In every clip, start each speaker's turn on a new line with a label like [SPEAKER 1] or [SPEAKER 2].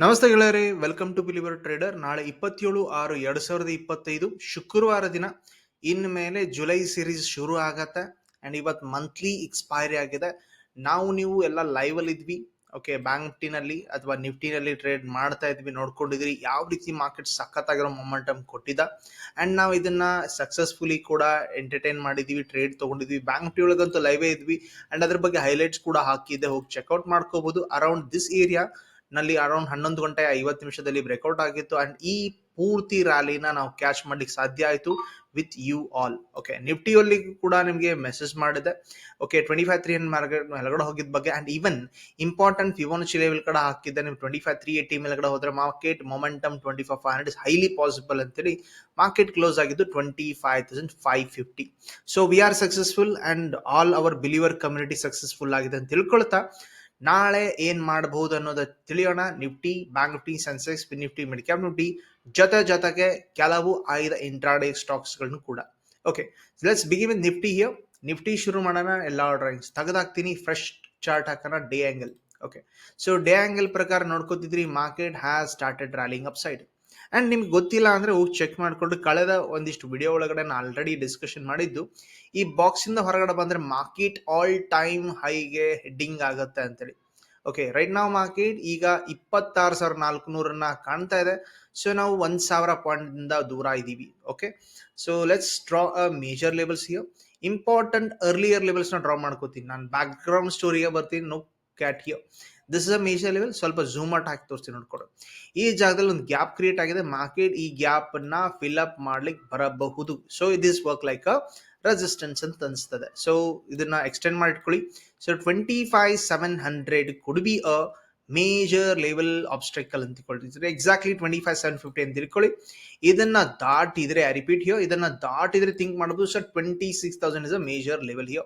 [SPEAKER 1] ನಮಸ್ತೆ ಗೆಳೆಯರಿ welcome to believer trader ನಾಳೆ ಇಪ್ಪತ್ತೇಳು ಆರು ಎರಡ್ ಸಾವಿರದ ಇಪ್ಪತ್ತೈದು, ಶುಕ್ರವಾರ ದಿನ. ಇನ್ ಮೇಲೆ ಜುಲೈ ಸೀರೀಸ್ ಶುರು ಆಗತ್ತೆ. ಅಂಡ್ ಇವತ್ತು ಮಂತ್ಲಿ ಎಕ್ಸ್ಪೈರಿ ಆಗಿದೆ. ನಾವು ನೀವು ಎಲ್ಲ ಲೈವ್ ಅಲ್ಲಿ ಇದ್ವಿ. ಓಕೆ ಬ್ಯಾಂಕ್ ನಿಫ್ಟಿನಲ್ಲಿ ಅಥವಾ ನಿಫ್ಟಿನಲ್ಲಿ ಟ್ರೇಡ್ ಮಾಡ್ತಾ ಇದ್ವಿ ನೋಡ್ಕೊಂಡಿದ್ರಿ ಯಾವ ರೀತಿ ಮಾರ್ಕೆಟ್ ಸಖತ್ತಾಗಿರೋ ಮೊಮೆಂಟಮ್ ಕೊಟ್ಟಿದ್ದ ಅಂಡ್ ನಾವು ಇದನ್ನ ಸಕ್ಸಸ್ಫುಲಿ ಕೂಡ ಎಂಟರ್ಟೈನ್ ಮಾಡಿದ್ವಿ ಟ್ರೇಡ್ ತೊಗೊಂಡಿದ್ವಿ ಬ್ಯಾಂಕ್ ನಿಫ್ಟಿ ಒಳಗಂತೂ ಲೈವೇ ಇದ್ವಿ. ಅಂಡ್ ಅದ್ರ ಬಗ್ಗೆ ಹೈಲೈಟ್ಸ್ ಕೂಡ ಹಾಕಿದ್ದೆ ಹೋಗಿ ಚೆಕ್ಔಟ್ ಮಾಡ್ಕೋಬಹುದು ಅರೌಂಡ್ ದಿಸ್ ಏರಿಯಾ ನಲ್ಲಿ ಅರೌಂಡ್ ಹನ್ನೊಂದು ಗಂಟೆ ಐವತ್ತು ನಿಮಿಷದಲ್ಲಿ ಬ್ರೇಕ್ಔಟ್ ಆಗಿತ್ತು. ಅಂಡ್ ಈ ಪೂರ್ತಿ ರ್ಯಾಲಿನ ನಾವು ಕ್ಯಾಚ್ ಮಾಡ್ಲಿಕ್ಕೆ ಸಾಧ್ಯ ಆಯಿತು ವಿತ್ ಯು ಆಲ್ ಓಕೆ ನಿಫ್ಟಿಯಲ್ಲಿ ಕೂಡ ನಿಮಗೆ ಮೆಸೇಜ್ ಮಾಡಿದೆ. Okay twenty five three hundred market ಮೇಲ್ಗಡೆ ಹೋಗಿದ್ದ ಬಗ್ಗೆ and even important Fibonacci level ಕಡೆ ಹಾಕಿದ್ದೆ. ನೀವು ಟ್ವೆಂಟಿ ಫೈವ್ ತ್ರೀ ಏಟಿ ಮೇಲ್ಗಡೆ ಹೋದ್ರೆ market momentum twenty five five hundred is highly possible ಅಂತೇಳಿ ಮಾರ್ಕೆಟ್ ಕ್ಲೋಸ್ ಆಗಿದ್ದು twenty five thousand five fifty so we are successful and all our believer community successful ಆಗಿದೆ ಅಂತ ತಿಳ್ಕೊಳ್ತಾ ನಾಳೆ ಏನ್ ಮಾಡಬಹುದು ಅನ್ನೋದ ತಿಳಿಯೋಣ. Nifty bank Nifty Sensex Nifty mid cap Nifty ಜೊತೆ ಜೊತೆಗೆ ಕೆಲವು ಆಯ್ದ ಇಂಟ್ರಾಡೇ ಸ್ಟಾಕ್ಸ್ಗಳನ್ನು ಕೂಡ. ಓಕೆ ಲೆಟ್ಸ್ ಬಿಗಿ ವಿತ್ ನಿಫ್ಟಿ ಹಿಯರ್ ನಿಫ್ಟಿ ಶುರು ಮಾಡೋಣ. ಎಲ್ಲ ಡ್ರಾಯಿಂಗ್ಸ್ ತೆಗೆದಾಕ್ತೀನಿ. ಫ್ರೆಶ್ ಚಾರ್ಟ್ ಹಾಕೋಣ. Day angle okay so day angle ಪ್ರಕಾರ ನೋಡ್ಕೋತಿದ್ರಿ. Market has started rallying upside and ನಿಮ್ಗೆ ಗೊತ್ತಿಲ್ಲ ಅಂದರೆ ಹೋಗಿ ಚೆಕ್ ಮಾಡಿಕೊಂಡು ಕಳೆದ ಒಂದಿಷ್ಟು ವಿಡಿಯೋ ಒಳಗಡೆ ನಾನು ಆಲ್ರೆಡಿ ಡಿಸ್ಕಷನ್ ಮಾಡಿದ್ದು. ಈ ಬಾಕ್ಸಿಂದ ಹೊರಗಡೆ ಬಂದರೆ ಮಾರ್ಕೆಟ್ ಆಲ್ ಟೈಮ್ ಹೈಗೆ ಹೆಡ್ಡಿಂಗ್ ಆಗುತ್ತೆ ಅಂತೇಳಿ. ಓಕೆ ರೈಟ್ ನಾವು ಮಾರ್ಕೆಟ್ ಈಗ ಇಪ್ಪತ್ತಾರು ಸಾವಿರ ನಾಲ್ಕು ನೂರನ್ನ ಕಾಣ್ತಾ ಇದೆ. ಸೊ ನಾವು ಒಂದು ಸಾವಿರ ಪಾಯಿಂಟ್ ಇಂದ ದೂರ ಇದ್ದೀವಿ okay so let's draw a major levels here important earlier ಲೆವೆಲ್ಸ್ನ draw ಮಾಡ್ಕೋತೀನಿ. ನಾನು ಬ್ಯಾಕ್ ಗ್ರೌಂಡ್ ಸ್ಟೋರಿಗೆ ಬರ್ತೀನಿ. No at here this is a major level ಸ್ವಲ್ಪ ಝೂಮ್ ಔಟ್ ಹಾಕಿ ತೋರಿಸ್ತೀನಿ ನೋಡ್ಕೊಡು ಈ ಜಾಗದಲ್ಲಿ ಒಂದು ಗ್ಯಾಪ್ ಕ್ರಿಯೇಟ್ ಆಗಿದೆ. ಮಾರ್ಕೆಟ್ ಈ ಗ್ಯಾಪ್ನ ಫಿಲ್ ಅಪ್ ಮಾಡ್ಲಿಕ್ಕೆ ಬರಬಹುದು. So this work like a resistance ಅಂತ ಅನಿಸ್ತದೆ. ಸೊ ಇದನ್ನ extend ಮಾಡಿಟ್ಕೊಳ್ಳಿ. So twenty five seven hundred could be a major level obstacle ಅಂತ ತಿಳ್ಕೊಳ್ತಿದ್ರೆ exactly twenty five seven fifty ಅಂತ ತಿಳ್ಕೊಳ್ಳಿ. ಇದನ್ನ ದಾಟಿದ್ರೆ ಐ ರಿಪೀಟ್ ಹಿಯೋ ಇದನ್ನ ದಾಟಿದ್ರೆ ಥಿಂಕ್ ಮಾಡಬಹುದು sir twenty six thousand is a major level here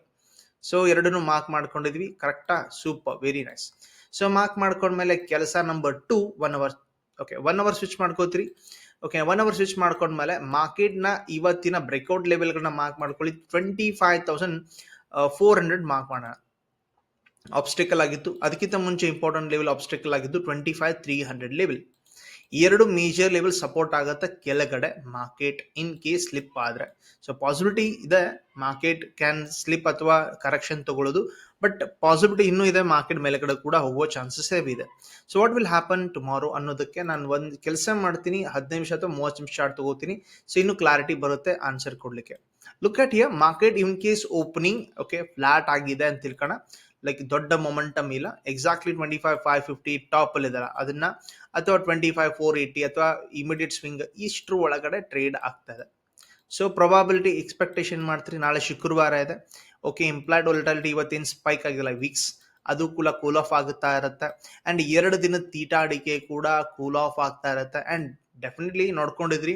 [SPEAKER 1] so ಎರಡನ್ನೂ mark ಮಾಡ್ಕೊಂಡಿದ್ವಿ. ಕರೆಕ್ಟಾ super very nice so mark ಮಾಡ್ಕೊಂಡ್ಮೇಲೆ ಕೆಲಸ number two one hour okay one hour switch ಮಾಡ್ಕೋತೀರಿ. ಓಕೆ ಒನ್ ಅವರ್ ಸ್ವಿಚ್ ಮಾಡ್ಕೊಂಡ್ಮೇಲೆ ಮಾರ್ಕೆಟ್ನ ಇವತ್ತಿನ ಬ್ರೇಕ್ಔಟ್ ಲೆವೆಲ್ಗಳನ್ನ ಮಾರ್ಕ್ ಮಾಡ್ಕೊಳ್ಳಿ. Twenty five thousand four hundred mark ಮಾಡೋಣ. ಆಬ್ಸ್ಟಿಕಲ್ ಆಗಿತ್ತು. ಅದಕ್ಕಿಂತ ಮುಂಚೆ ಇಂಪಾರ್ಟೆಂಟ್ ಲೆವೆಲ್ ಆಬ್ಸ್ಟಿಕಲ್ ಆಗಿದ್ದು twenty five three hundred level ಎರಡು ಮೇಜರ್ ಲೆವೆಲ್ ಸಪೋರ್ಟ್ ಆಗುತ್ತೆ ಕೆಳಗಡೆ ಮಾರ್ಕೆಟ್ ಇನ್ ಕೇಸ್ ಸ್ಲಿಪ್ ಆದ್ರೆ. ಸೊ ಪಾಸಿಬಿಲಿಟಿ ಇದೆ ಮಾರ್ಕೆಟ್ ಕ್ಯಾನ್ ಸ್ಲಿಪ್ ಅಥವಾ ಕರೆಕ್ಷನ್ ತಗೊಳ್ಳೋದು ಬಟ್ ಪಾಸಿಬಿಲಿಟಿ ಇನ್ನೂ ಇದೆ ಮಾರ್ಕೆಟ್ ಮೇಲೆಗಡೆ ಕೂಡ ಹೋಗೋ ಚಾನ್ಸಸ್ ಇದೆ. So what will happen tomorrow ಅನ್ನೋದಕ್ಕೆ ನಾನು ಒಂದು ಕೆಲಸ ಮಾಡ್ತೀನಿ, ಹದಿನೈದು ನಿಮಿಷ ಅಥವಾ ಮೂವತ್ತು ನಿಮಿಷ ಚಾರ್ಟ್ ತಗೋತೀನಿ. ಸೊ ಇನ್ನು ಕ್ಲಾರಿಟಿ ಬರುತ್ತೆ ಆನ್ಸರ್ ಕೊಡಲಿಕ್ಕೆ. Look at here market in case opening okay flat ಆಗಿದೆ ಅಂತ ತಿಳ್ಕೋಣ. ಲೈಕ್ ದೊಡ್ಡ ಮೊಮೆಂಟಮ್ ಇಲ್ಲ. Exactly twenty five five fifty top ಅಲ್ಲಿ ಇದಲ್ಲ ಅದನ್ನ ಅಥವಾ ಟ್ವೆಂಟಿ ಫೈವ್ ಫೋರ್ ಏಯ್ಟಿ ಅಥವಾ ಇಮಿಡಿಯೇಟ್ ಸ್ವಿಂಗ್ ಇಷ್ಟು ಒಳಗಡೆ ಟ್ರೇಡ್ ಆಗ್ತಾ ಇದೆ. ಸೊ ಪ್ರೊಬಾಬಿಲಿಟಿ ಎಕ್ಸ್ಪೆಕ್ಟೇಷನ್ ಮಾಡ್ತೀರಿ. ನಾಳೆ ಶುಕ್ರವಾರ ಇದೆ. ಓಕೆ ಇಂಪ್ಲಾಯ್ಡ್ ವೊಲಟಾಲಿಟಿ ಇವತ್ತೇನು ಸ್ಪೈಕ್ ಆಗಿಲ್ಲ ವೀಕ್ಸ್ ಅದು ಕೂಡ ಕೂಲ್ ಆಫ್ ಆಗುತ್ತಾ ಇರುತ್ತೆ. ಅಂಡ್ ಎರಡು ದಿನದ ತೀಟಾಡಿಕೆ ಕೂಡ ಕೂಲ್ ಆಫ್ ಆಗ್ತಾ ಇರುತ್ತೆ. And definitely ನೋಡ್ಕೊಂಡಿದ್ರಿ.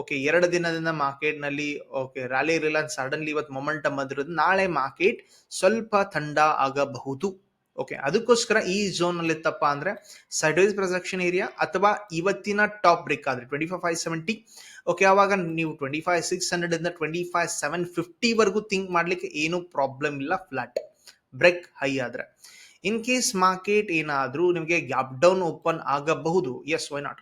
[SPEAKER 1] ಓಕೆ ಎರಡು ದಿನದಿಂದ ಮಾರ್ಕೆಟ್ನಲ್ಲಿ ಓಕೆ ರ್ಯಾಲಿ ಇರಲಿಲ್ಲ ಸಡನ್ಲಿ ಇವತ್ತು ಮೊಮೆಂಟಮ್ ಬಂದಿರೋದು. ನಾಳೆ ಮಾರ್ಕೆಟ್ ಸ್ವಲ್ಪ ಥಂಡ ಆಗಬಹುದು. ಓಕೆ ಅದಕ್ಕೋಸ್ಕರ ಈ ಝೋನ್ ಅಲ್ಲಿ ತಪ್ಪ ಅಂದ್ರೆ ಸೈಡ್ವೈಸ್ ಪ್ರೊಜೆಕ್ಷನ್ ಏರಿಯಾ ಅಥವಾ ಇವತ್ತಿನ ಟಾಪ್ ಬ್ರೇಕ್ ಆದ್ರೆ twenty five five seventy okay ಅವಾಗ ನೀವು ಟ್ವೆಂಟಿ ಫೈವ್ ಸಿಕ್ಸ್ ಹಂಡ್ರೆಡ್ ಇಂದ ಟ್ವೆಂಟಿ ಫೈವ್ ಸೆವೆನ್ ಫಿಫ್ಟಿ ವರೆಗೂ ಥಿಂಕ್ ಮಾಡ್ಲಿಕ್ಕೆ ಏನು ಪ್ರಾಬ್ಲಮ್ ಇಲ್ಲ ಫ್ಲಾಟ್ ಬ್ರೇಕ್ ಹೈ ಆದ್ರೆ. ಇನ್ ಕೇಸ್ ಮಾರ್ಕೆಟ್ ಏನಾದ್ರೂ ನಿಮಗೆ ಗ್ಯಾಪ್ ಡೌನ್ ಓಪನ್ ಆಗಬಹುದು yes why not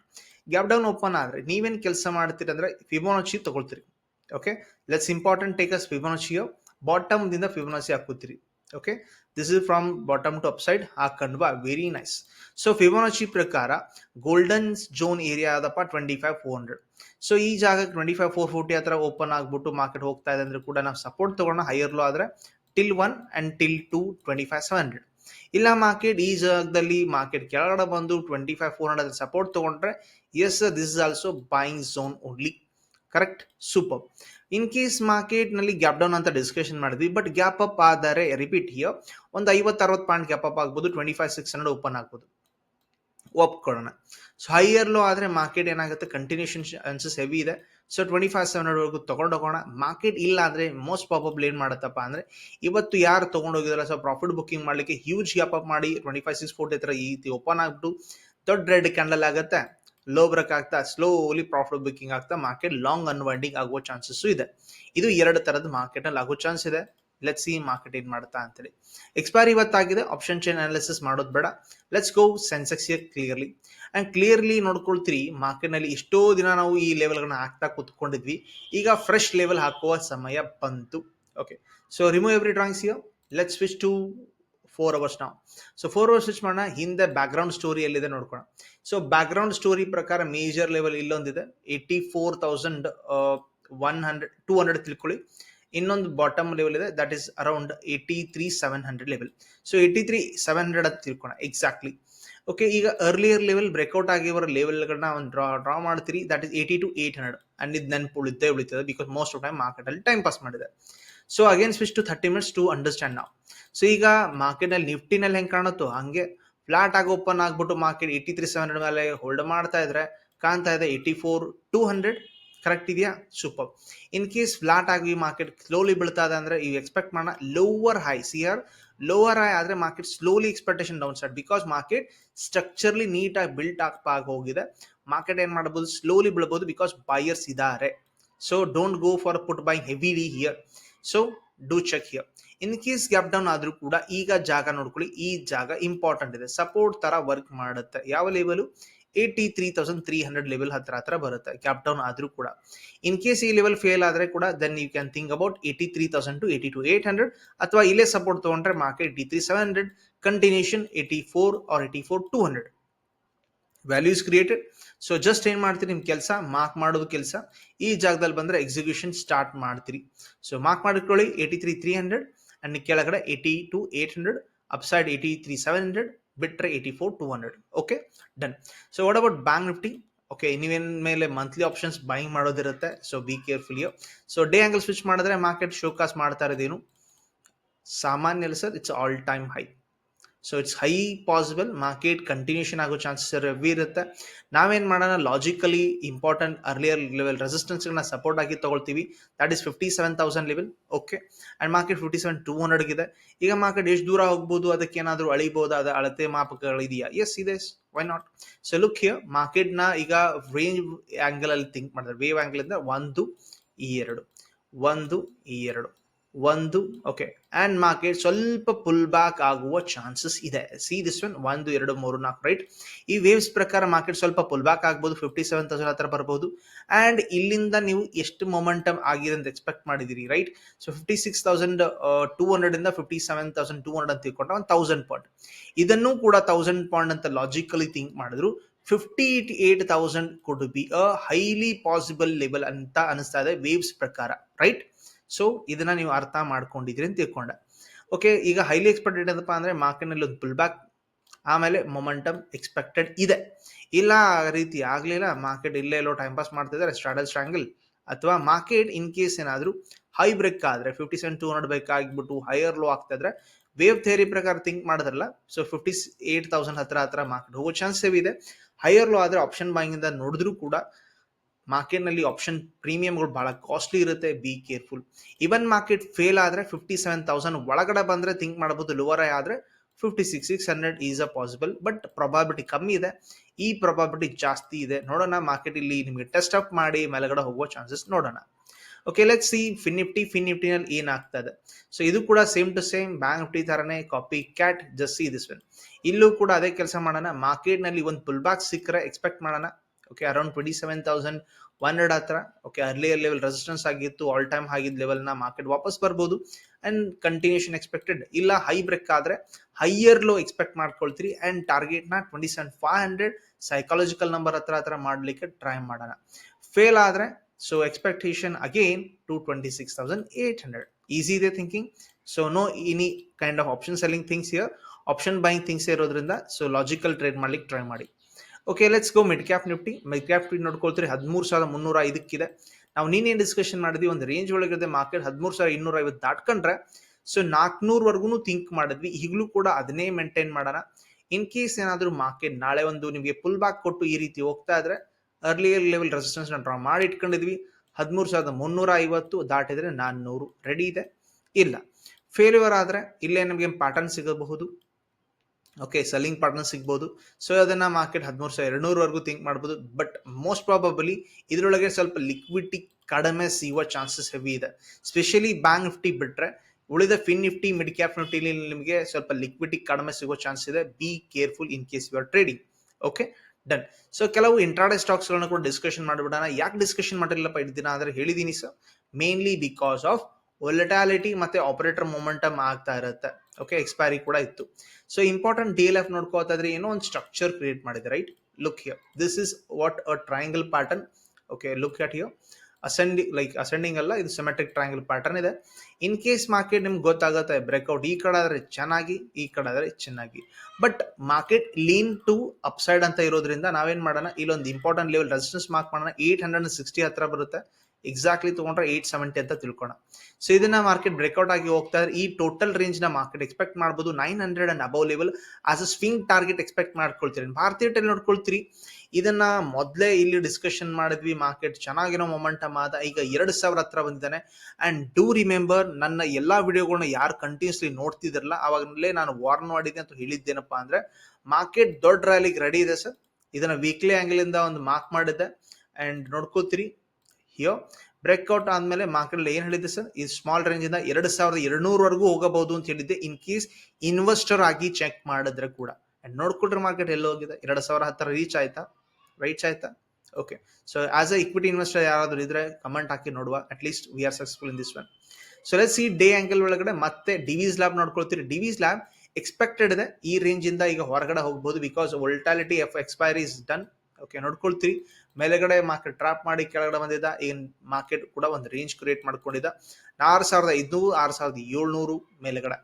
[SPEAKER 1] gap down open ಆದರೆ ನೀವೇನು ಕೆಲಸ ಮಾಡ್ತೀರಿ ಅಂದ್ರೆ ಫಿಬೋನಚಿ ತಗೊಳ್ತೀರಿ. ಓಕೆ ಲೆಟ್ಸ್ ಇಂಪಾರ್ಟೆಂಟ್ ಟೇಕಸ್ ಫಿಬೋನಚಿಯೋ ಬಾಟಮ್ ದಿಂದ Fibonacci ಹಾಕೋತೀರಿ okay this is from bottom to upside ಬಾ ವೆರಿ ನೈಸ್ ಸೊ ಫಿಬೋನಚಿ ಪ್ರಕಾರ ಗೋಲ್ಡನ್ ಜೋನ್ ಏರಿಯಾ ಆದಪ್ಪ twenty five four hundred so ಈ ಜಾಗ ಟ್ವೆಂಟಿ ಫೈವ್ ಫೋರ್ ಫೋರ್ಟಿ ಹತ್ರ ಓಪನ್ ಆಗಿಬಿಟ್ಟು market ಹೋಗ್ತಾ ಇದೆ ಅಂದ್ರೆ ಕೂಡ ನಾವು ಸಪೋರ್ಟ್ ತಗೋಣ ಹೈಯರ್ ಲೋ ಆದ್ರೆ till one and till two twenty five seven hundred ಇಲ್ಲ ಮಾರ್ಕೆಟ್ ಈ ಜಾಗದಲ್ಲಿ ಮಾರ್ಕೆಟ್ ಕೆಳಗಡೆ ಬಂದು twenty five four hundred support ತಗೊಂಡ್ರೆ yes this is also buying zone only. Correct super in case ಮಾರ್ಕೆಟ್ನಲ್ಲಿ ಗ್ಯಾಪ್ ಡೌನ್ ಅಂತ discussion ಮಾಡಿದ್ವಿ ಬಟ್ ಗ್ಯಾಪ್ ಅಪ್ ಆದರೆ ರಿಪೀಟ್ ಹಿಯರ್ ಒಂದು ಐವತ್ತು, ಅರವತ್ತು ಪಾಯಿಂಟ್ ಗ್ಯಾಪ್ ಅಪ್ ಆಗ್ಬೋದು twenty five six hundred open ಆಗ್ಬೋದು. ಒಪ್ಕೊಳ್ಳೋಣ. ಸೊ ಹೈಯರ್ ಲೋ ಆದರೆ ಮಾರ್ಕೆಟ್ ಏನಾಗುತ್ತೆ? ಕಂಟಿನ್ಯೂಷನ್ ಚಾನ್ಸಸ್ ಹೆವಿ ಇದೆ. ಸೊ ಟ್ವೆಂಟಿ ಫೈವ್ ಸೆವೆನ್ ವರೆಗೂ ತೊಗೊಂಡು ಹೋಗೋಣ ಮಾರ್ಕೆಟ್ ಇಲ್ಲ ಅಂದರೆ ಮೋಸ್ಟ್ ಪ್ರಾಬಬಲ್ ಏನು ಮಾಡುತ್ತಪ್ಪ ಅಂದರೆ, ಇವತ್ತು ಯಾರು ತೊಗೊಂಡೋಗಿದಾರೆ ಸೊ ಪ್ರಾಫಿಟ್ ಬುಕ್ಕಿಂಗ್ ಮಾಡಲಿಕ್ಕೆ ಹ್ಯೂಜ್ ಗ್ಯಾಪ್ ಅಪ್ ಮಾಡಿ ಟ್ವೆಂಟಿ ಫೈವ್ ಸಿಕ್ಸ್ ಫೋರ್ಟಿ ಹತ್ರ ಈ ರೀತಿ ಓಪನ್ ಆಗ್ಬಿಟ್ಟು, ದೊಡ್ಡ ರೆಡ್ ಕ್ಯಾಂಡಲ್ ಆಗುತ್ತೆ. ಲೋ ಬ್ರೇಕ್ ಆಗ್ತಾ ಸ್ಲೋಲಿ ಪ್ರಾಫಿಟ್ ಬುಕಿಂಗ್ ಆಗ್ತಾ ಮಾರ್ಕೆಟ್ ಲಾಂಗ್ ಅನ್ವೈಂಡಿಂಗ್ ಆಗುವ ಚಾನ್ಸಸ್ ಇದೆ. ಇದು ಎರಡು ತರದ ಮಾರ್ಕೆಟ್ ಅಲ್ಲಿ ಆಗೋ ಚಾನ್ಸ್ ಇದೆ. ಲೆಟ್ಸ್ ಈ ಮಾರ್ಕೆಟ್ ಏನ್ ಮಾಡುತ್ತಾ ಅಂತೇಳಿ. ಎಕ್ಸ್ಪೈರಿ ಇವತ್ತಾಗಿದೆ. ಆಪ್ಷನ್ ಚೈನ್ ಅನಾಲಿಸಿಸ್ ಮಾಡೋದು ಬೇಡ. Let's go Sensex clearly and clearly ನೋಡ್ಕೊಳ್ತೀರಿ ಮಾರ್ಕೆಟ್ನಲ್ಲಿ ಎಷ್ಟೋ ದಿನ ನಾವು ಈ ಲೆವೆಲ್ಗಳನ್ನ ಹಾಕ್ತಾ ಕೂತ್ಕೊಂಡಿದ್ವಿ. ಈಗ ಫ್ರೆಶ್ ಲೆವೆಲ್ ಹಾಕುವ ಸಮಯ ಬಂತು. Okay so remove every drawings yo let's switch to four hours ನಾವು ಸೊ ಫೋರ್ ಅವರ್ಸ್ ಸ್ವಿಚ್ ಮಾಡೋಣ. ಹಿಂದೆ ಬ್ಯಾಕ್ ಗ್ರೌಂಡ್ ಸ್ಟೋರಿ ಎಲ್ಲಿದೆ ನೋಡ್ಕೋಣ ಸೊ ಬ್ಯಾಕ್ ಗ್ರೌಂಡ್ ಸ್ಟೋರಿ ಪ್ರಕಾರ major level ಇಲ್ಲೊಂದಿದೆ. Eighty four thousand one hundred two hundred ತಿಳ್ಕೊಳ್ಳಿ. ಇನ್ನೊಂದು bottom level ಇದೆ. That is around eighty three seven hundred level so eighty three seven hundred ಅಂತ ತಿಳ್ಕೋಣ exactly okay ಈಗ earlier level breakout ಆಗಿರೋ ಲೆವೆಲ್ಗಳನ್ನ ಒಂದು draw draw ಮಾಡ್ತೀರಿ. That is eighty two eight hundred and ಇದು ನೆನಪು ಉಳಿದೇ ಉಳಿತದೆ ಬಿಕಾಸ್ ಮೋಸ್ಟ್ ಆಫ್ ಟೈಮ್ ಮಾರ್ಕೆಟಲ್ಲಿ ಟೈಮ್ ಪಾಸ್ ಮಾಡಿದೆ. So again switch to thirty minutes to understand ನಾವು ಸೊ ಈಗ ಮಾರ್ಕೆಟ್ನಲ್ಲಿ ನಿಫ್ಟಿನಲ್ಲಿ ಹೆಂಗೆ ಕಾಣುತ್ತೋ ಹಂಗೆ ಫ್ಲಾಟ್ ಆಗಿ ಓಪನ್ ಆಗ್ಬಿಟ್ಟು market eighty three seven hundred ಮೇಲೆ ಹೋಲ್ಡ್ ಮಾಡ್ತಾ ಇದ್ರೆ ಕಾಣ್ತಾ ಇದೆ eighty four two hundred correct ಇದೆಯಾ? ಸೂಪರ್ ಇನ್ ಕೇಸ್ ಫ್ಲಾಟ್ ಆಗಿ ಮಾರ್ಕೆಟ್ ಸ್ಲೋಲಿ ಬೀಳ್ತಾ ಇದೆ ಅಂದ್ರೆ ನೀವು ಎಕ್ಸ್ಪೆಕ್ಟ್ ಮಾಡೋಣ ಲೋವರ್ ಹೈ ಸಿಯರ್ ಲೋವರ್ ಹೈ ಆದ್ರೆ market slowly expectation downside because market structurally ನೀಟಾಗಿ ಬಿಲ್ಟ್ ಆಗ್ತಾ ಹೋಗಿದೆ. ಮಾರ್ಕೆಟ್ ಏನ್ ಮಾಡಬಹುದು ಸ್ಲೋಲಿ ಬೀಳ್ಬೋದು ಬಿಕಾಸ್ ಬೈಯರ್ಸ್ ಇದ್ದಾರೆ. So don't go for put buy heavily here so do check here in case gap down ಆದ್ರೂ ಕೂಡ ಈಗ ಜಾಗ ನೋಡ್ಕೊಳ್ಳಿ, ಈ ಜಾಗ ಇಂಪಾರ್ಟೆಂಟ್ ಇದೆ. ಸಪೋರ್ಟ್ ತರ ವರ್ಕ್ ಮಾಡುತ್ತೆ. ಯಾವ level eighty three thousand three hundred level ಹತ್ರ ಹತ್ರ ಬರುತ್ತೆ ಕ್ಯಾಪ್ ಡೌನ್ ಆದ್ರೂ ಕೂಡ. ಇನ್ ಕೇಸ್ ಈ ಲೆವೆಲ್ ಫೇಲ್ ಆದ್ರೆ ಕೂಡ then you can think about eighty three thousand two eighty two eight hundred ಅಥವಾ ಇಲ್ಲೇ ಸಪೋರ್ಟ್ ತಗೊಂಡ್ರೆ market eighty three seven hundred continuation eighty four or eighty four two hundred values created so just ಏನ್ ಮಾಡ್ತೀರಿ? ನಿಮ್ ಕೆಲಸ mark ಮಾಡೋದು ಕೆಲಸ. ಈ ಜಾಗದಲ್ಲಿ ಬಂದ್ರೆ ಎಕ್ಸಿಕ್ಯೂಷನ್ ಸ್ಟಾರ್ಟ್ ಮಾಡ್ತೀರಿ. ಸೊ ಮಾರ್ಕ್ ಮಾಡಿಕೊಳ್ಳಿ eighty three three hundred and ಕೆಳಗಡೆ eighty two eight hundred upside eighty three seven hundred ಬಿಟ್ರೆ eighty four two hundred okay done so what about bank Nifty okay ನೀವೇನ್ ಮೇಲೆ monthly options buying ಮಾಡೋದಿರುತ್ತೆ so be careful so day angle switch ಮಾಡಿದ್ರೆ market showcase ಮಾಡ್ತಾ ಇರೋದೇನು? ಸಾಮಾನ್ಯ sir it's all time high so it's high possible market continuation ಆಗೋ chances heavy ಇರುತ್ತೆ. ನಾವೇನು ಮಾಡೋಣ? ಲಾಜಿಕಲಿ ಇಂಪಾರ್ಟೆಂಟ್ ಅರ್ಲಿಯರ್ ಲೆವೆಲ್ ರೆಸಿಸ್ಟೆನ್ಸ್ಗಳನ್ನ ಸಪೋರ್ಟ್ ಆಗಿ ತಗೊಳ್ತೀವಿ. That is fifty seven thousand level okay and market fifty seven two hundred ಇದೆ ಈಗ market ಎಷ್ಟು ದೂರ ಹೋಗ್ಬೋದು? ಅದಕ್ಕೆ ಏನಾದರೂ ಅದ ಅಳತೆ ಮಾಪಕಗಳಿದೆಯಾ ಎಸ್ ಇದೆ why not so look here ಮಾರ್ಕೆಟ್ನ ಈಗ ರೇಂಜ್ ಆ್ಯಂಗಲಲ್ಲಿ ಥಿಂಕ್ ಮಾಡಿದ್ರೆ ವೇವ್ ಆ್ಯಂಗಲ್ ಇಂದ ಒಂದು ಈ ಎರಡು. ಒಂದು ಈ ಎರಡು. ಒಂದು ಓಕೆ ಆ್ಯಂಡ್ ಮಾರ್ಕೆಟ್ ಸ್ವಲ್ಪ ಪುಲ್ ಬ್ಯಾಕ್ ಆಗುವ ಚಾನ್ಸಸ್ ಇದೆ. ಸಿ ದಿಸ್ ಒನ್ ಒಂದು, ಎರಡು, ಮೂರು, ನಾಲ್ಕು ರೈಟ್ ಈ ವೇವ್ಸ್ ಪ್ರಕಾರ ಮಾರ್ಕೆಟ್ ಸ್ವಲ್ಪ ಪುಲ್ ಬ್ಯಾಕ್ ಆಗ್ಬೋದು ಫಿಫ್ಟಿ ಸೆವೆನ್ ತೌಸಂಡ್ ಹತ್ರ ಬರ್ಬೋದು. ಆ್ಯಂಡ್ ಇಲ್ಲಿಂದ ನೀವು ಎಷ್ಟು ಮೊಮೆಂಟಮ್ ಆಗಿದೆ ಅಂತ ಎಕ್ಸ್ಪೆಕ್ಟ್ ಮಾಡಿದಿರಿ right so fifty six thousand two hundred ಇಂದ fifty seven thousand two hundred ಅಂತ ತಿಳ್ಕೊಂಡ್ರೆ ಒಂದು ತೌಸಂಡ್ ಪಾಯಿಂಟ್ ಇದನ್ನು ಕೂಡ ತೌಸಂಡ್ ಪಾಯಿಂಟ್ ಅಂತ ಲಾಜಿಕಲಿ ಥಿಂಕ್ ಮಾಡಿದ್ರು. Fifty eight thousand could be a highly possible level ಅಂತ ಅನಿಸ್ತಾ ಇದೆ ವೇವ್ಸ್ ಪ್ರಕಾರ ರೈಟ್ ಸೊ ಇದನ್ನ ನೀವು ಅರ್ಥ ಮಾಡ್ಕೊಂಡಿದ್ರಿ ಅಂತ ತಿಳ್ಕೊಂಡೆ. ಓಕೆ ಈಗ ಹೈಲಿ ಎಕ್ಸ್ಪೆಕ್ಟೆಡ್ ಏನಪ್ಪ ಅಂದ್ರೆ ಮಾರ್ಕೆಟ್ನಲ್ಲಿ ಒಂದು ಪುಲ್ ಬ್ಯಾಕ್ ಆಮೇಲೆ ಮೊಮೆಂಟಮ್ ಎಕ್ಸ್ಪೆಕ್ಟೆಡ್ ಇದೆ. ಇಲ್ಲ ರೀತಿ ಆಗಲಿಲ್ಲ, ಮಾರ್ಕೆಟ್ ಇಲ್ಲೇ ಎಲ್ಲೋ ಟೈಮ್ ಪಾಸ್ ಮಾಡ್ತಿದ್ದಾರೆ ಸ್ಟ್ರಾಡಲ್ ಸ್ಟ್ರಾಂಗಲ್ ಅಥವಾ ಮಾರ್ಕೆಟ್ ಇನ್ ಕೇಸ್ ಏನಾದರೂ ಹೈ ಬ್ರೇಕ್ ಆದ್ರೆ fifty seven two hundred break ಆಗಿಬಿಟ್ಟು ಹೈಯರ್ ಲೋ ಆಗ್ತಾ ಇದ್ರೆ ವೇವ್ ಥಿಯರಿ ಪ್ರಕಾರ ಥಿಂಕ್ ಮಾಡಿದ್ರಲ್ಲ ಸೊ ಫಿಫ್ಟಿ ಏಟ್ ತೌಸಂಡ್ ಹತ್ರ ಹತ್ರ ಮಾರ್ಕೆಟ್ ಹೋಗೋ ಚಾನ್ಸ್ ಇದೆ. ಹೈಯರ್ ಲೋ ಆದ್ರೆ ಆಪ್ಷನ್ ಬಾಯಿಂಗ್ ಇಂದ ನೋಡಿದ್ರು ಕೂಡ ಮಾರ್ಕೆಟ್ನಲ್ಲಿ ಆಪ್ಷನ್ ಪ್ರೀಮಿಯಂಗಳು ಬಹಳ ಕಾಸ್ಟ್ಲಿ ಇರುತ್ತೆ be careful even market fail ಆದ್ರೆ ಫಿಫ್ಟಿ ಸೆವೆನ್ ತೌಸಂಡ್ ಒಳಗಡೆ ಬಂದ್ರೆ ಥಿಂಕ್ ಮಾಡಬಹುದು ಲೋವರ್ ಆದ್ರೆ fifty six six hundred is a possible but probability ಕಮ್ಮಿ ಇದೆ. ಈ ಪ್ರೊಬಾಬಿಲಿಟಿ ಜಾಸ್ತಿ ಇದೆ. ನೋಡೋಣ ಮಾರ್ಕೆಟ್ ಇಲ್ಲಿ ನಿಮಗೆ ಟೆಸ್ಟ್ ಅಪ್ ಮಾಡಿ ಮೇಲ್ಗಡೆ ಹೋಗುವ ಚಾನ್ಸಸ್ ನೋಡೋಣ. Okay let see Fin Nifty Fin ನಿಫ್ಟಿನಲ್ಲಿ ಏನಾಗ್ತದೆ? ಸೊ ಇದು ಕೂಡ same to same bank Nifty ತರನೇ copy cat just see this when ಇಲ್ಲೂ ಕೂಡ ಅದೇ ಕೆಲಸ ಮಾಡೋಣ ಮಾರ್ಕೆಟ್ನಲ್ಲಿ ಒಂದು ಪುಲ್ ಬ್ಯಾಕ್ ಸಿಕ್ಕರೆ ಎಕ್ಸ್ಪೆಕ್ಟ್ ಮಾಡೋಣ. Okay around twenty seven thousand one hundred ಹತ್ರ. ಓಕೆ ಅರ್ಲಿಯರ್ ಲೆವೆಲ್ ರೆಸಿಸ್ಟೆನ್ಸ್ ಆಗಿತ್ತು ಆಲ್ ಟೈಮ್ ಆಗಿದ್ದ ಲೆವೆಲ್ನ ಮಾರ್ಕೆಟ್ ವಾಪಸ್ ಬರ್ಬೋದು. ಅಂಡ್ ಕಂಟಿನ್ಯೂಷನ್ ಎಕ್ಸ್ಪೆಕ್ಟೆಡ್ ಇಲ್ಲ ಹೈ ಬ್ರೇಕ್ ಆದರೆ higher low expect ಮಾಡ್ಕೊಳ್ತೀರಿ. And ಟಾರ್ಗೆಟ್ನ twenty seven five hundred psychological number ಹತ್ರ ಹತ್ರ ಮಾಡ್ಲಿಕ್ಕೆ ಟ್ರೈ ಮಾಡೋಣ. ಫೇಲ್ ಆದರೆ so expectation again to twenty six thousand eight hundred easy ಇದೆ thinking so no any kind of option selling things here option buying things ಇರೋದ್ರಿಂದ so logical trade ಮಾಡ್ಲಿಕ್ಕೆ try ಮಾಡಿ. Okay let's go mid cap Nifty mid cap Nifty ನೋಡ್ಕೊಳ್ತೀರಿ ಹದಿಮೂರು ಸಾವಿರದ ಮುನ್ನೂರ ಐದಕ್ಕಿದೆ. ನಾವು ನೀನೇನು discussion ಮಾಡಿದ್ವಿ? ಒಂದು ರೇಂಜ್ ಒಳಗಿದೆ ಮಾರ್ಕೆಟ್ ಹದಿಮೂರು ಸಾವಿರ ಇನ್ನೂರ ಐವತ್ತು ದಾಟ್ಕೊಂಡ್ರೆ ಸೊ ನಾಲ್ಕುನೂರವರೆಗೂ ಥಿಂಕ್ ಮಾಡಿದ್ವಿ. ಈಗಲೂ ಕೂಡ ಅದನ್ನೇ ಮೇಂಟೈನ್ ಮಾಡೋಣ. ಇನ್ ಕೇಸ್ ಏನಾದರೂ ಮಾರ್ಕೆಟ್ ನಾಳೆ ಒಂದು ನಿಮಗೆ ಪುಲ್ ಬ್ಯಾಕ್ ಕೊಟ್ಟು ಈ ರೀತಿ ಹೋಗ್ತಾ ಇದ್ರೆ ಅರ್ಲಿಯರ್ ಲೆವೆಲ್ ರೆಸಿಸ್ಟೆನ್ಸ್ ಡ್ರಾ ಮಾಡಿ ಇಟ್ಕೊಂಡಿದ್ವಿ. ಹದಿಮೂರು ಸಾವಿರದ ಮುನ್ನೂರ ಐವತ್ತು ದಾಟಿದರೆ ನಾನ್ನೂರು. ರೆಡಿ ಇದೆ? ಇಲ್ಲ. ಫೇಲ್ಯೂರ್ ಆದರೆ ಇಲ್ಲೇ ನಮಗೆ ಪ್ಯಾಟರ್ನ್ ಸಿಗಬಹುದು. ಓಕೆ ಸೆಲ್ಲಿಂಗ್ ಪಾರ್ಟ್ನರ್ ಸಿಗ್ಬೋದು. ಸೊ ಅದನ್ನು ಮಾರ್ಕೆಟ್ ಹದಿಮೂರು ಸಾವಿರ, ಎರಡುನೂರವರೆಗೂ ಥಿಂಕ್ ಮಾಡ್ಬೋದು. ಬಟ್ ಮೋಸ್ಟ್ ಪ್ರಾಬಬಲಿ ಇದರೊಳಗೆ ಸ್ವಲ್ಪ ಲಿಕ್ವಿಡಿಟಿ ಕಡಿಮೆ ಸಿಗುವ ಚಾನ್ಸಸ್ ಹೆವಿ ಇದೆ. ಸ್ಪೆಷಲಿ ಬ್ಯಾಂಕ್ ನಿಫ್ಟಿ ಬಿಟ್ಟರೆ ಉಳಿದ ಫಿನ್ ನಿಫ್ಟಿ ಮಿಡ್ ಕ್ಯಾಪ್ ನಿಫ್ಟಿಲಿ ನಿಮಗೆ ಸ್ವಲ್ಪ ಲಿಕ್ವಿಡಿಟಿ ಕಡಿಮೆ ಸಿಗೋ ಚಾನ್ಸ್ ಇದೆ. Be careful in case you are trading okay done so ಕೆಲವು ಇಂಟ್ರಾಡೆ ಸ್ಟಾಕ್ಸ್ಗಳನ್ನ ಕೂಡ ಡಿಸ್ಕಷನ್ ಮಾಡಿಬಿಡೋಣ. ಯಾಕೆ ಡಿಸ್ಕಷನ್ ಮಾಡಿರಲಿಲ್ಲಪ್ಪ ಇದು ದಿನ? ಅಂದ್ರೆ ಹೇಳಿದೀನಿ sir. Mainly because of volatility ಮತ್ತೆ ಆಪರೇಟರ್ ಮೊಮೆಂಟಮ್ ಆಗ್ತಾ ಇರುತ್ತೆ. ಓಕೆ ಎಕ್ಸ್ಪೈರಿ ಕೂಡ ಇತ್ತು. So important D L F ನೋಡ್ಕೋತಾದ್ರೆ ಏನೋ ಒಂದು ಸ್ಟ್ರಕ್ಚರ್ ಕ್ರಿಯೇಟ್ ಮಾಡಿದೆ right look here this is what a triangle pattern okay look at here ascending like ascending ಅಲ್ಲ, ಇದು ಸಿಮೆಟ್ರಿಕ್ ಟ್ರಯಾಂಗಲ್ ಪ್ಯಾಟರ್ನ್ ಇದೆ. ಇನ್ ಕೇಸ್ ಮಾರ್ಕೆಟ್ ನಿಮ್ಗೆ ಗೊತ್ತಾಗುತ್ತೆ ಬ್ರೇಕ್ಔಟ್ ಈ ಕಡೆ ಆದರೆ ಚೆನ್ನಾಗಿ, ಈ ಕಡೆ ಆದರೆ ಚೆನ್ನಾಗಿ. But market lean to upside ಅಂತ ಇರೋದ್ರಿಂದ ನಾವೇನ್ ಮಾಡೋಣ? ಇಲ್ಲೊಂದು ಇಂಪಾರ್ಟೆಂಟ್ ಲೆವೆಲ್ ರೆಸಿಸ್ಟೆನ್ಸ್ ಮಾರ್ಕ್ ಮಾಡೋಣ. ಏಟ್ ಹಂಡ್ರೆಡ್ ಸಿಕ್ಸ್ಟಿ ಹತ್ರ ಬರುತ್ತೆ. ಎಕ್ಸಾಕ್ಟ್ಲಿ ತಗೊಂಡ್ರೆ ಏಟ್ ಸೆವೆಂಟಿ ಅಂತ ತಿಳ್ಕೊಣ ಸೊ ಇದನ್ನ ಮಾರ್ಕೆಟ್ ಬ್ರೇಕ್ಔಟ್ ಆಗಿ ಹೋಗ್ತಾ ಇದ್ರೆ ಈ ಟೋಟಲ್ ರೇಂಜ್ನ ಮಾರ್ಕೆಟ್ ಎಕ್ಸ್ಪೆಕ್ಟ್ ಮಾಡಬಹುದು nine hundred and above level as a swing target expect ಮಾಡ್ಕೊಳ್ತೀರಿ. ಭಾರತೀಯ ಟೆಲ್ ನೋಡ್ಕೊಳ್ತೀರಿ. ಇದನ್ನ ಮೊದಲೇ ಇಲ್ಲಿ ಡಿಸ್ಕಷನ್ ಮಾಡಿದ್ವಿ ಮಾರ್ಕೆಟ್ ಚೆನ್ನಾಗಿರೋ ಮೊಮೆಂಟಮ್ ಆದ, ಈಗ ಎರಡು ಸಾವಿರ ಹತ್ರ ಬಂದಿದ್ದಾನೆ. ಅಂಡ್ ಡೂ ರಿಮೆಂಬರ್ ನನ್ನ ಎಲ್ಲಾ ವಿಡಿಯೋಗಳನ್ನ ಯಾರು ಕಂಟಿನ್ಯೂಸ್ಲಿ ನೋಡ್ತಿದ್ರಲ್ಲ ಅವಾಗಲೇ ನಾನು ವಾರ್ನ್ ಮಾಡಿದ್ದೆ ಅಂತ ಹೇಳಿದ್ದೇನಪ್ಪ ಅಂದ್ರೆ ಮಾರ್ಕೆಟ್ ದೊಡ್ಡ ರ್ಯಾಲಿಗೆ ರೆಡಿ ಇದೆ ಸರ್ ಇದನ್ನ ವೀಕ್ಲಿ ಆಂಗಲ್ ಇಂದ ಒಂದು ಮಾರ್ಕ್ ಮಾಡಿದ್ದೆ. ಅಂಡ್ ನೋಡ್ಕೋತೀರಿ ಹಿಯೋ ಬ್ರೇಕ್ಔಟ್ ಆದ್ಮೇಲೆ ಮಾರ್ಕೆಟ್ ಏನ್ ಹೇಳಿದ್ದೆ ಸರ್ ಈ ಸ್ಮಾಲ್ ರೇಂಜ್ ಇಂದ ಎರಡ್ ಸಾವಿರದ ಎರಡ್ನೂರವರೆಗೂ ಹೋಗಬಹುದು ಅಂತ ಹೇಳಿದ್ದೆ. ಇನ್ ಕೇಸ್ ಇನ್ವೆಸ್ಟರ್ ಆಗಿ ಚೆಕ್ ಮಾಡಿದ್ರೆ ಕೂಡ. ಅಂಡ್ ನೋಡ್ಕೊಟ್ರೆ ಮಾರ್ಕೆಟ್ ಎಲ್ಲಿ ಹೋಗಿದೆ? ಎರಡು ಸಾವಿರ ಹತ್ತರ ರೀಚ್ ಆಯ್ತಾ? ರೀಚ್ ಆಯ್ತಾ? Okay so as a equity investor ಯಾರಾದರೂ ಇದ್ರೆ ಕಮೆಂಟ್ ಹಾಕಿ ನೋಡುವ. At least we are successful in this one so let's see day angle ಒಳಗಡೆ ಮತ್ತೆ ಡಿವಿಸ್ ಲ್ಯಾಬ್ ನೋಡ್ಕೊಳ್ತೀರಿ. ಡಿವಿಸ್ ಲ್ಯಾಬ್ ಎಕ್ಸ್ಪೆಕ್ಟೆಡ್ ಇದೆ. ಈ ರೇಂಜ್ ಇಂದ ಈಗ ಹೊರಗಡೆ ಹೋಗ್ಬೋದು because volatility of expiry is done okay ನೋಡ್ಕೊಳ್ತೀರಿ. ಮೇಲೆಗಡೆ ಮಾರ್ಕೆಟ್ ಟ್ರಾಪ್ ಮಾಡಿ ಕೆಳಗಡೆ ಬಂದಿದ್ದ ಈಗ ಮಾರ್ಕೆಟ್ ಕೂಡ ಒಂದು ರೇಂಜ್ ಕ್ರಿಯೇಟ್ ಮಾಡ್ಕೊಂಡಿದ್ದ. ಆರು ಸಾವಿರದ ಐದ್ನೂರು, ಆರು ಸಾವಿರದ ಏಳ್ನೂರು ಮೇಲೆಗಡೆ.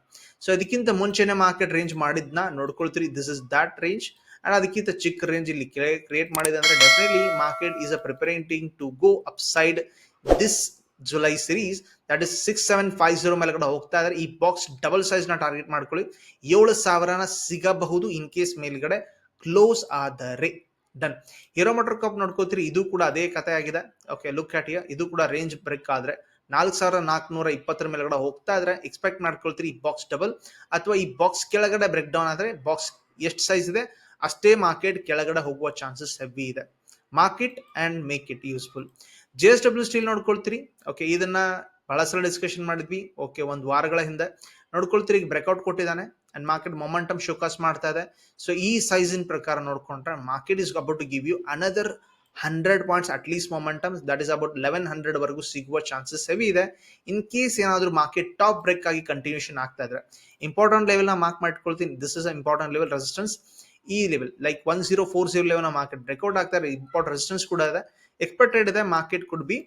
[SPEAKER 1] ಸೊ ಅದಕ್ಕಿಂತ ಮುಂಚೆನೆ ಮಾರ್ಕೆಟ್ ರೇಂಜ್ ಮಾಡಿದ್ನ ನೋಡ್ಕೊಳ್ತೀರಿ this is that range and ಅದಕ್ಕಿಂತ ಚಿಕ್ಕ ರೇಂಜ್ ಇಲ್ಲಿ ಕ್ರಿಯೇಟ್ ಮಾಡಿದೆ ಅಂದ್ರೆ definitely market is a preparing to go upside this July series that is six seven five zero ಮೇಲ್ಗಡೆ ಹೋಗ್ತಾ ಇದ್ದಾರೆ ಈ ಬಾಕ್ಸ್ ಡಬಲ್ ಸೈಜ್ನ ಟಾರ್ಗೆಟ್ ಮಾಡ್ಕೊಳ್ಳಿ. ಏಳು ಸಾವಿರನ ಸಿಗಬಹುದು ಇನ್ ಕೇಸ್ ಮೇಲ್ಗಡೆ ಕ್ಲೋಸ್ ಆದರೆ. ಡನ್ ಹೀರೋ ಮೋಟರ್ ಕಪ್ ನೋಡ್ಕೋತೀರಿ, ಇದು ಕೂಡ ಅದೇ ಕತೆ ಆಗಿದೆ. ಓಕೆ ಲುಕ್ ಅಟ್ ಇದು ಕೂಡ ರೇಂಜ್ ಬ್ರೇಕ್ ಆದ್ರೆ, ನಾಲ್ಕು ಸಾವಿರ ನಾಲ್ಕುನೂರ ಇಪ್ಪತ್ತರ ಮೇಲ್ಗಡೆ ಹೋಗ್ತಾ ಇದ್ರೆ ಎಕ್ಸ್ಪೆಕ್ಟ್ ಮಾಡ್ಕೊಳ್ತೀರಿ ಈ ಬಾಕ್ಸ್ ಡಬಲ್ ಅಥವಾ ಈ ಬಾಕ್ಸ್ ಕೆಳಗಡೆ ಬ್ರೇಕ್ ಡೌನ್ ಆದ್ರೆ ಬಾಕ್ಸ್ ಎಷ್ಟು ಸೈಜ್ ಇದೆ, ಅಷ್ಟೇ ಮಾರ್ಕೆಟ್ ಕೆಳಗಡೆ ಹೋಗುವ ಚಾನ್ಸಸ್ ಹೆವಿ ಇದೆ. Market and make it useful J S W steel ನೋಡ್ಕೊಳ್ತೀರಿ. Okay ಇದನ್ನ ಬಹಳ ಸಲ ಡಿಸ್ಕಷನ್ ಮಾಡಿದ್ವಿ. ಓಕೆ ಒಂದು ವಾರಗಳ ಹಿಂದೆ. ನೋಡ್ಕೊಳ್ತೀರಿ, ಈಗ ಬ್ರೇಕ್ಔಟ್ ಕೊಟ್ಟಿದ್ದಾನೆ. ಅಂಡ್ ಮಾರ್ಕೆಟ್ ಮೊಮೆಂಟಮ್ ಶೋಕಾಸ್ ಮಾಡ್ತಾ ಇದೆ. ಸೊ ಈ ಸೈಜಿನ ಪ್ರಕಾರ ನೋಡ್ಕೊಂಡ್ರೆ market is about to give you another hundred points at least momentum that is about eleven hundred ವರೆಗೂ ಸಿಗುವ ಚಾನ್ಸಸ್ ಹೆವಿ ಇದೆ. ಇನ್ ಕೇಸ್ ಏನಾದರೂ ಮಾರ್ಕೆಟ್ ಟಾಪ್ ಬ್ರೇಕ್ ಆಗಿ ಕಂಟಿನ್ಯೂಷನ್ ಆಗ್ತಾ ಇದ್ರೆ ಇಂಪಾರ್ಟೆಂಟ್ ಲೆವೆಲ್ನ ಮಾರ್ಕ್ ಮಾಡ್ಕೊಳ್ತೀನಿ. This is important level resistance ಈ level like one zero four zero level market breakout ಆಗ್ತಾ ಇದೆ ಇಂಪಾರ್ಟೆಂಟ್ ರೆಸಿಸ್ಟೆನ್ಸ್ ಕೂಡ ಇದೆ. ಎಕ್ಸ್ಪೆಕ್ಟೆಡ್ ಇದೆ market could be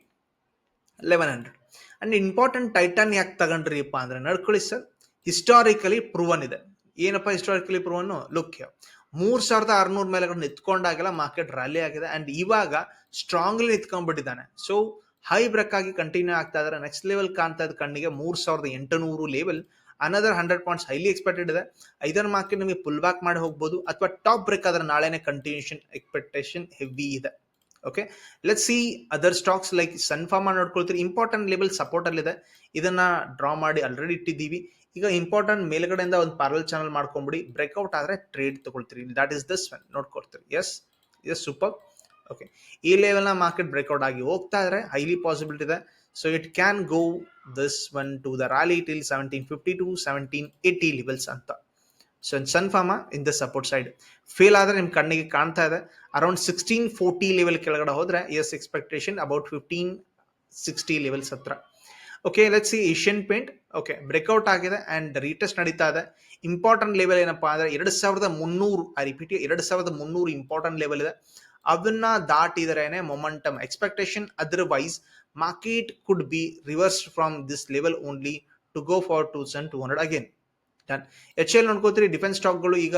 [SPEAKER 1] eleven hundred and important Titan ಯಾಕೆ ತಗೊಂಡ್ರಿಪ್ಪ ಅಂದ್ರೆ ನಡ್ಕೊಳ್ಳಿ ಸರ್. ಹಿಸ್ಟಾರಿಕಲಿ ಪ್ರೂವನ್ ಇದೆ. ಏನಪ್ಪ ಹಿಸ್ಟಾರಿಕಲಿ ಪ್ರೂವನ್ ಲುಕ್ ಮೂರ್ ಸಾವಿರದ ಆರ್ನೂರ ಮೇಲೆ ನಿಂತ್ಕೊಂಡಾಗೆಲ್ಲ ಮಾರ್ಕೆಟ್ ರ್ಯಾಲಿ ಆಗಿದೆ ಅಂಡ್ ಇವಾಗ ಸ್ಟ್ರಾಂಗ್ಲಿ ನಿಂತ್ಕೊಂಡ್ಬಿಟ್ಟಿದ್ದಾನೆ. ಸೊ ಹೈ ಬ್ರೇಕ್ ಆಗಿ ಕಂಟಿನ್ಯೂ ಆಗ್ತಾ ಇದ್ರೆ. ನೆಕ್ಸ್ಟ್ ಲೆವೆಲ್ ಕಾಣ್ತಾ ಇದ್ದ ಕಣ್ಣಿಗೆ ಮೂರ್ ಸಾವಿರದ ಎಂಟುನೂರು level another hundred points highly expected ಇದೆ. ಐದರ್ ಮಾರ್ಕೆಟ್ ನಿಮಗೆ ಪುಲ್ ಬ್ಯಾಕ್ ಮಾಡಿ ಹೋಗ್ಬೋದು ಅಥವಾ ಟಾಪ್ ಬ್ರೇಕ್ ಆದ್ರೆ ನಾಳೆನೆ ಕಂಟಿನ್ಯೂಷನ್ ಎಕ್ಸ್ಪೆಕ್ಟೇಷನ್ ಹೆವಿ ಇದೆ. Okay let see other stocks like Sun Pharma ನೋಡ್ಕೊಳ್ತೀರಿ. Important level support ಅಲ್ಲಿ ಇದೆ ಇದನ್ನ ಡ್ರಾ ಮಾಡಿ ಆಲ್ರೆಡಿ ಇಟ್ಟಿದ್ದೀವಿ. ಈಗ ಇಂಪಾರ್ಟೆಂಟ್ ಮೇಲ್ಗಡೆಯಿಂದ ಒಂದು ಪಾರಲ್ ಚಾನಲ್ ಮಾಡ್ಕೊಂಬಿಡಿ. ಬ್ರೇಕ್ಔಟ್ ಆದ್ರೆ ಟ್ರೇಡ್ ತಗೊಳ್ತೀರಿ. ದಟ್ ಇಸ್ ದಿಸ್ ಒನ್ ನೋಡ್ಕೊಡ್ತೀರಿ ಎಸ್ ಇಸ್ ಸೂಪರ್ ಓಕೆ ಈ ಲೆವೆಲ್ನ ಮಾರ್ಕೆಟ್ ಬ್ರೇಕ್ಔಟ್ ಆಗಿ ಹೋಗ್ತಾ ಇದ್ರೆ ಹೈಲಿ ಪಾಸಿಬಿಲಿಟಿ ಇದೆ. So it can go this one to the rally till seventeen fifty to seventeen eighty levels ಅಂತ. So Sun Pharma in the support side fail ಆದ್ರೆ ನಿಮ್ ಕಣ್ಣಿಗೆ ಕಾಣ್ತಾ ಇದೆ. ಅರೌಂಡ್ ಸಿಕ್ಸ್ಟೀನ್ ಫೋರ್ಟಿ ಲೆವೆಲ್ ಕೆಳಗಡೆ ಹೋದ್ರೆ as expectation about fifteen sixty levels ಹತ್ರ. Okay let's see Asian Paint okay breakout ಆಗಿದೆ ಆ್ಯಂಡ್ ರೀಟೆಸ್ಟ್ ನಡೀತಾ ಇದೆ. ಇಂಪಾರ್ಟೆಂಟ್ ಲೆವೆಲ್ ಏನಪ್ಪ ಅಂದ್ರೆ ಎರಡು ಸಾವಿರದ ಮುನ್ನೂರು ಆ ರಿಪೀಟ್ ಎರಡು ಸಾವಿರದ ಮುನ್ನೂರು ಇಂಪಾರ್ಟೆಂಟ್ ಲೆವೆಲ್ ಇದೆ. ಅದನ್ನ ದಾಟಿದ್ರೇನೆ momentum expectation otherwise market could be reverse from this level only to go for two thousand two hundred again done H L ನೋಡ್ಕೋತೀರಿ defence ಸ್ಟಾಕ್ಗಳು ಈಗ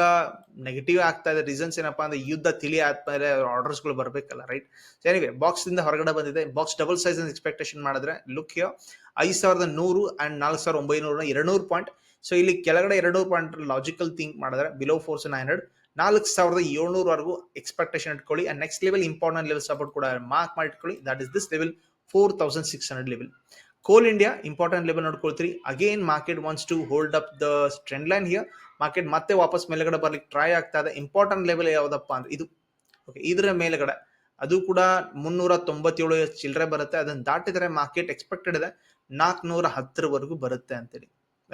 [SPEAKER 1] ನೆಗೆಟಿವ್ ಆಗ್ತಾ ಇದೆ. ರೀಸನ್ಸ್ ಏನಪ್ಪಾ ಅಂದ್ರೆ ಯುದ್ಧ ತಿಳಿ ಆದ್ಮೇಲೆ ಆರ್ಡರ್ಸ್ಗಳು ಬರಬೇಕಲ್ಲ ರೈಟ್ ಎನಿವೆ ಬಾಕ್ಸ್ ಇಂದ ಹೊರಗಡೆ ಬಂದಿದೆ. ಬಾಕ್ಸ್ ಡಬಲ್ ಸೈಜ್ ಎಕ್ಸ್ಪೆಕ್ಟೇಷನ್ ಮಾಡಿದ್ರೆ ಲುಕ್ ಯೋ ಐದು ಸಾವಿರದ ನೂರು ಅಂಡ್ ನಾಲ್ಕು ಸಾವಿರದ ಒಂಬೈನೂರ ಎರಡ್ನೂರು ಪಾಯಿಂಟ್ ಸೊ ಇಲ್ಲಿ ಕೆಳಗಡೆ ಎರಡ್ನೂರು ಪಾಯಿಂಟ್ ಲಾಜಿಕಲ್ ಥಿಂಕ್ ಮಾಡಿದ್ರೆ ಬಿಲೋ ಫೋರ್ಸ್ ನೈನ್ ಹಂಡ್ರೆಡ್ ನಾಲ್ಕು ಸಾವಿರದ ಏಳ್ನೂರವರೆಗೂ ಎಕ್ಸ್ಪೆಕ್ಟೇಷನ್ ಇಟ್ಕೊಳ್ಳಿ. And next level important level support ಕೂಡ ಮಾರ್ಕ್ ಮಾಡಿ ಇಟ್ಕೊಳ್ಳಿ that is this level four thousand six hundred level Coal India important level ನೋಡ್ಕೊಳ್ತೀರಿ. Again market wants to hold up the trend line here market ಮತ್ತೆ ವಾಪಸ್ ಮೇಲೆಗಡೆ ಬರ್ಲಿಕ್ಕೆ try ಆಗ್ತಾ ಇದೆ. Important level ಯಾವುದಪ್ಪ ಅಂದ್ರೆ ಇದು. ಓಕೆ ಇದರ ಮೇಲ್ಗಡೆ. ಅದು ಕೂಡ ಮುನ್ನೂರ ತೊಂಬತ್ತೇಳು ಚಿಲ್ಲರೆ ಬರುತ್ತೆ. ಅದನ್ನ ದಾಟಿದರೆ ಮಾರ್ಕೆಟ್ ಎಕ್ಸ್ಪೆಕ್ಟೆಡ್ ಇದೆ. ನಾಲ್ಕುನೂರ ಹತ್ತರವರೆಗೂ ಬರುತ್ತೆ ಅಂತೇಳಿ.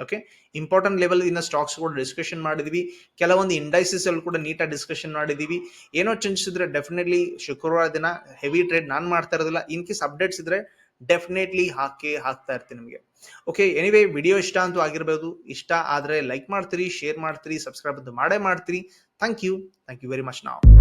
[SPEAKER 1] ಓಕೆ ಇಂಪಾರ್ಟೆಂಟ್ ಲೆವೆಲ್ ಇನ್ನ ಸ್ಟಾಕ್ಸ್ ಕೂಡ ಡಿಸ್ಕಷನ್ ಮಾಡಿದೀವಿ. ಕೆಲವೊಂದು ಇಂಡೈಸಿಸ್ ಅಲ್ಲಿ ಕೂಡ ನೀಟಾಗಿ ಡಿಸ್ಕಷನ್ ಮಾಡಿದೀವಿ. ಏನೋ ಚೇಂಜಸ್ ಇದ್ರೆ ಡೆಫಿನೆಟ್ಲಿ ಶುಕ್ರವಾರ ದಿನ ಹೆವಿ ಟ್ರೇಡ್ ನಾನು ಮಾಡ್ತಾ ಇರೋದಿಲ್ಲ. ಇನ್ ಕೇಸ್ ಅಪ್ಡೇಟ್ಸ್ ಇದ್ರೆ ಡೆಫಿನೆಟ್ಲಿ ಹಾಕಿ ಹಾಕ್ತಾ ಇರ್ತೀನಿ ನಿಮಗೆ. ಓಕೆ ಎನಿವೇ ವಿಡಿಯೋ ಇಷ್ಟ ಅಂತೂ ಆಗಿರ್ಬೋದು. ಇಷ್ಟ ಆದರೆ ಲೈಕ್ ಮಾಡ್ತೀರಿ ಶೇರ್ ಮಾಡ್ತೀರಿ ಸಬ್ಸ್ಕ್ರೈಬ್ ಅಂತೂ ಮಾಡೇ ಮಾಡ್ತೀರಿ. Thank you thank you very much ನಾವು